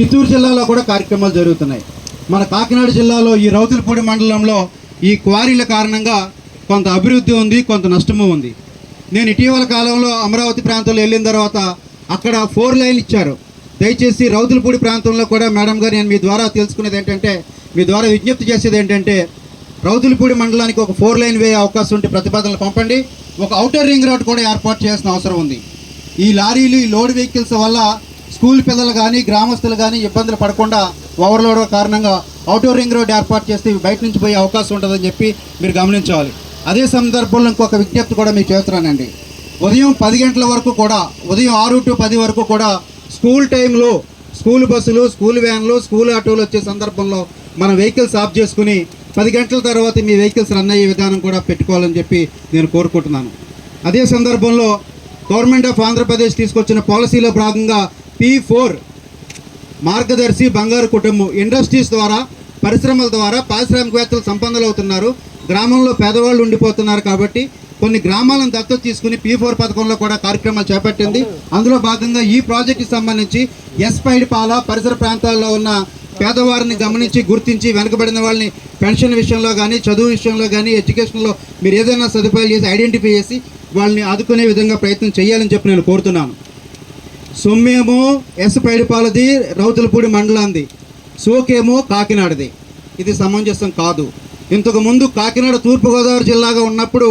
చిత్తూరు జిల్లాలో కూడా కార్యక్రమాలు జరుగుతున్నాయి. మన కాకినాడ జిల్లాలో ఈ రౌతులపూడి మండలంలో ఈ క్వారీల కారణంగా కొంత అభివృద్ధి ఉంది కొంత నష్టము ఉంది. నేను ఇటీవల కాలంలో అమరావతి ప్రాంతంలో వెళ్ళిన తర్వాత అక్కడ ఫోర్ లైన్ ఇచ్చారు. దయచేసి రౌతులపూడి ప్రాంతంలో కూడా మేడం గారు నేను మీ ద్వారా తెలుసుకునేది ఏంటంటే మీ ద్వారా విజ్ఞప్తి చేసేది ఏంటంటే రౌతులపూడి మండలానికి ఒక ఫోర్ లైన్ వే అవకాశం ఉంటే ప్రతిపాదనలు పంపండి. ఒక అవుటర్ రింగ్ రోడ్ కూడా ఏర్పాటు చేయాల్సిన అవసరం ఉంది. ఈ లారీలు ఈ లోడ్ వెహికల్స్ వల్ల స్కూల్ పిల్లలు కానీ గ్రామస్తులు కానీ ఇబ్బందులు పడకుండా ఓవర్లోడ్ కారణంగా అవుటర్ రింగ్ రోడ్ ఏర్పాటు చేస్తే బయట నుంచి పోయే అవకాశం ఉంటుందని చెప్పి మీరు గమనించాలి. అదే సందర్భంలో ఇంకొక విజ్ఞప్తి కూడా మీకు చేస్తున్నానండి. ఉదయం పది గంటల వరకు కూడా ఉదయం ఆరు టు పది వరకు కూడా స్కూల్ టైంలో స్కూల్ బస్సులు స్కూల్ వ్యాన్లు స్కూల్ ఆటోలు వచ్చే సందర్భంలో మన వెహికల్స్ ఆఫ్ చేసుకుని పది గంటల తర్వాత మీ వెహికల్స్ రన్ అయ్యే విధానం కూడా పెట్టుకోవాలని చెప్పి నేను కోరుకుంటున్నాను. అదే సందర్భంలో గవర్నమెంట్ ఆఫ్ ఆంధ్రప్రదేశ్ తీసుకొచ్చిన పాలసీలో భాగంగా పీ ఫోర్ మార్గదర్శి బంగారు కుటుంబం. ఇండస్ట్రీస్ ద్వారా పరిశ్రమల ద్వారా పారిశ్రామికవేత్తలు సంపన్నులు అవుతున్నారు గ్రామంలో పేదవాళ్ళు ఉండిపోతున్నారు కాబట్టి కొన్ని గ్రామాలను దత్తత తీసుకుని పీ ఫోర్ పథకంలో కూడా కార్యక్రమాలు చేపట్టింది. అందులో భాగంగా ఈ ప్రాజెక్టుకి సంబంధించి ఎస్పైడ్ పాల పరిసర ప్రాంతాల్లో ఉన్న పేదవారిని గమనించి గుర్తించి వెనుకబడిన వాళ్ళని పెన్షన్ విషయంలో కానీ చదువు విషయంలో కానీ ఎడ్యుకేషన్లో మీరు ఏదైనా సదుపాయాలు చేసి ఐడెంటిఫై చేసి వాళ్ళని ఆదుకునే విధంగా ప్రయత్నం చేయాలని చెప్పి నేను కోరుతున్నాను. సొమ్మేమో ఎస్పైడిపాలది రౌతులపూడి మండలాంది. సోకేమో కాకినాడది. ఇది సమంజసం కాదు. ఇంతకు ముందు కాకినాడ తూర్పుగోదావరి జిల్లాగా ఉన్నప్పుడు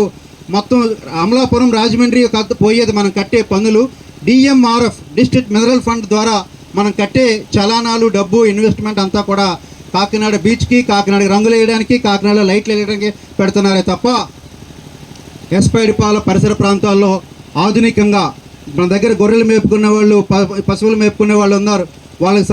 మొత్తం అమలాపురం రాజమండ్రి పోయేది మనం కట్టే పన్నులు డిఎంఆర్ఎఫ్ డిస్ట్రిక్ట్ మినరల్ ఫండ్ ద్వారా మనం కట్టే చలానాలు డబ్బు ఇన్వెస్ట్మెంట్ అంతా కూడా కాకినాడ బీచ్కి కాకినాడ రంగులు వేయడానికి కాకినాడ లైట్లు వేయడానికి పెడుతున్నారే తప్ప ఎస్పైడిపాల పరిసర ప్రాంతాల్లో ఆధునికంగా మన దగ్గర గొర్రెలు మేపుకునే వాళ్ళు ప- పశువులు మేపుకునే వాళ్ళు ఉన్నారు. వాళ్ళకి